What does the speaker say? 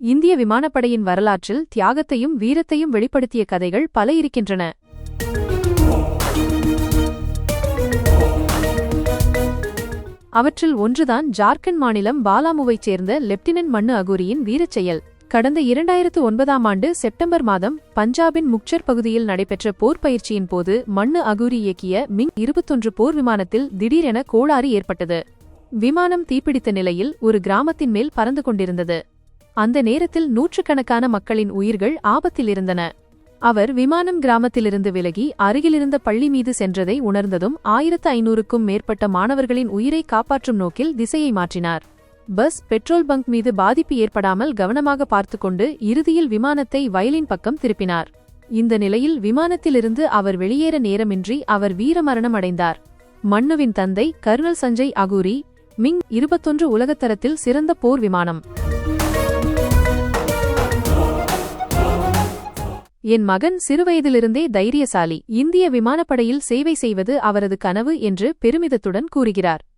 இந்திய விமானப்படையின் வரலாற்றில் தியாகத்தையும் வீரத்தையும் வெளிப்படுத்திய கதைகள் பல இருக்கின்றன. அவற்றில் ஒன்றுதான் ஜார்க்கண்ட் மாநிலம் பாலாமுவைச் சேர்ந்த லெப்டினன்ட் மண்ணு அகூரியின் வீரச் செயல். கடந்த இரண்டாயிரத்து ஒன்பதாம் ஆண்டு செப்டம்பர் மாதம் பஞ்சாபின் முக்சர் பகுதியில் நடைபெற்ற போர் பயிற்சியின் போது மண்ணு அகூரி இயக்கிய மிங் இருபத்தொன்று போர் விமானத்தில் திடீரென கோளாறு ஏற்பட்டது. விமானம் தீப்பிடித்த நிலையில் ஒரு கிராமத்தின் மேல் பறந்து கொண்டிருந்தது. அந்த நேரத்தில் நூற்றுக்கணக்கான மக்களின் உயிர்கள் ஆபத்தில் இருந்தன அவர் விமானம் கிராமத்திலிருந்து விலகி அருகிலிருந்த பள்ளி மீது சென்றதை உணர்ந்ததும் ஆயிரத்து ஐநூறுக்கும் மேற்பட்ட மாணவர்களின் உயிரை காப்பாற்றும் நோக்கில் திசையை மாற்றினார். பஸ் பெட்ரோல் பங்க் மீது பாதிப்பு ஏற்படாமல் கவனமாக பார்த்துக்கொண்டு இறுதியில் விமானத்தை வயலின் பக்கம் திருப்பினார். இந்த நிலையில் விமானத்திலிருந்து அவர் வெளியேற நேரமின்றி அவர் வீரமரணம் அடைந்தார். மன்னுவின் தந்தை கர்னல் சஞ்சய் அகூரி மிங் இருபத்தொன்று உலகத்தரத்தில் சிறந்த போர் விமானம். என் மகன் சிறுவயதிலிருந்தே தைரியசாலி. இந்திய விமானப்படையில் சேவை செய்வது அவரது கனவு என்று பெருமிதத்துடன் கூறுகிறார்.